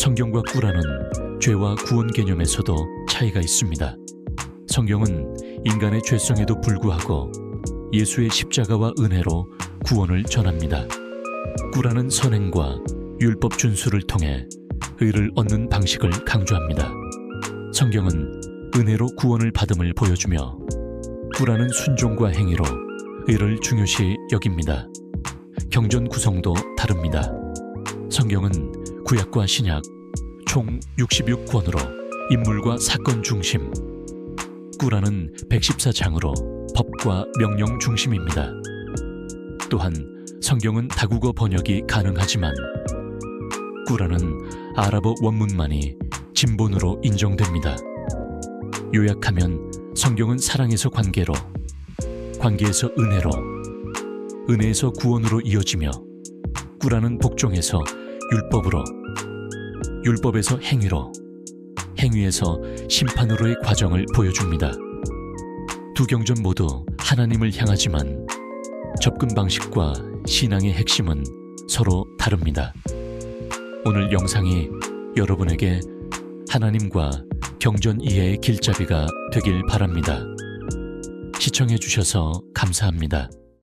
성경과 꾸라는 죄와 구원 개념에서도 차이가 있습니다. 성경은 인간의 죄성에도 불구하고 예수의 십자가와 은혜로 구원을 전합니다. 꾸라는 선행과 율법 준수를 통해 의를 얻는 방식을 강조합니다. 성경은 은혜로 구원을 받음을 보여주며 꾸라는 순종과 행위로 의를 중요시 여깁니다. 경전 구성도 다릅니다. 성경은 구약과 신약 총 66권으로 인물과 사건 중심, 꾸라는 114장으로 법과 명령 중심입니다. 또한 성경은 다국어 번역이 가능하지만 꾸라는 아랍어 원문만이 진본으로 인정됩니다. 요약하면 성경은 사랑에서 관계로, 관계에서 은혜로, 은혜에서 구원으로 이어지며 꾸라는 복종에서 율법으로, 율법에서 행위로, 행위에서 심판으로의 과정을 보여줍니다. 두 경전 모두 하나님을 향하지만 접근 방식과 신앙의 핵심은 서로 다릅니다. 오늘 영상이 여러분에게 하나님과 경전 이해의 길잡이가 되길 바랍니다. 시청해 주셔서 감사합니다.